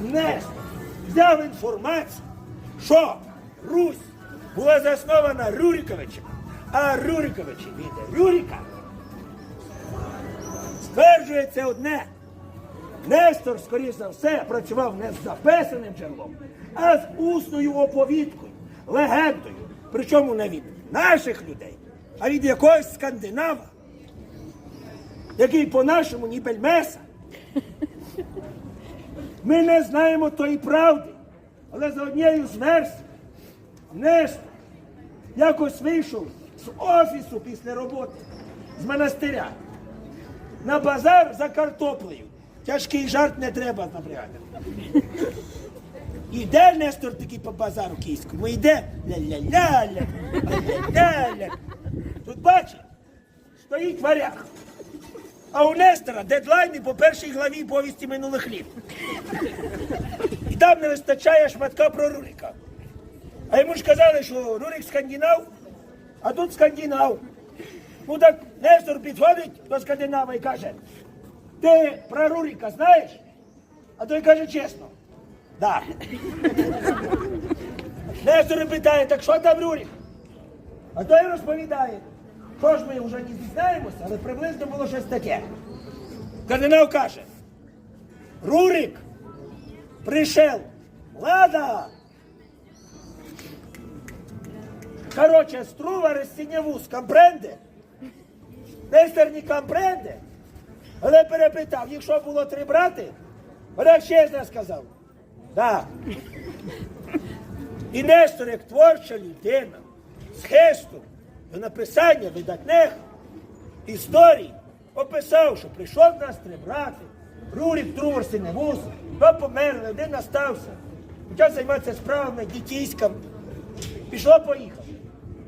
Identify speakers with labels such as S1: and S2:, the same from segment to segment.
S1: Нестор взяв інформацію, що Русь була заснована Рюриковичем, а Рюриковичі від Рюрика стверджується одне. Нестор, скоріш за все, працював не з записаним джерелом, а з усною оповідкою, легендою. Причому не від наших людей, а від якогось скандинава, який по-нашому ні бельмеса. Ми не знаємо тої правди, але за однією з версій Нестор якось вийшов з офісу після роботи, з монастиря на базар за картоплею. Тяжкий жарт не треба напрягати. Іде Нестор такий по базару київському, йде ля-ля-ля-ля, ля-ля-ля. Тут бачить, стоїть варяг. А у Нестора дедлайни по першій главі повісті минулих літ. І там не вистачає шматка про Рурика. А йому ж казали, що Рурик скандинав, а тут скандинав. Ну так Нестор підходить до скандинава і каже, ти про Рурика знаєш? А той каже чесно. Да. Нестор питає, так що там Рурик? А той розповідає. Що ж ми вже не дізнаємося, але приблизно було щось таке. Кардинал каже, Рурик пришел. Лада! Короче, струва растіннявуз, компренде? Нестор не компренде? Але перепитав, якщо було три брати, чесно сказав. Да. І Нестор, як творча людина, з хистом до написання видатних історій, описав, що прийшов нас три брати, Рурік Трувор Синевуз, два померли, один остався, почав займатися справами дітейським. Пішло, поїхав.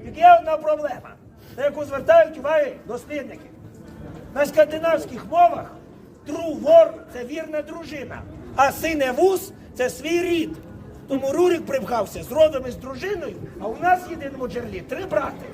S1: Тільки є одна проблема, на яку звертають увагу дослідники. На скандинавських мовах трувор це вірна дружина, а синевуз це свій рід. Тому Рурик привхався з родом і з дружиною, а у нас в єдиному джерелі три брати.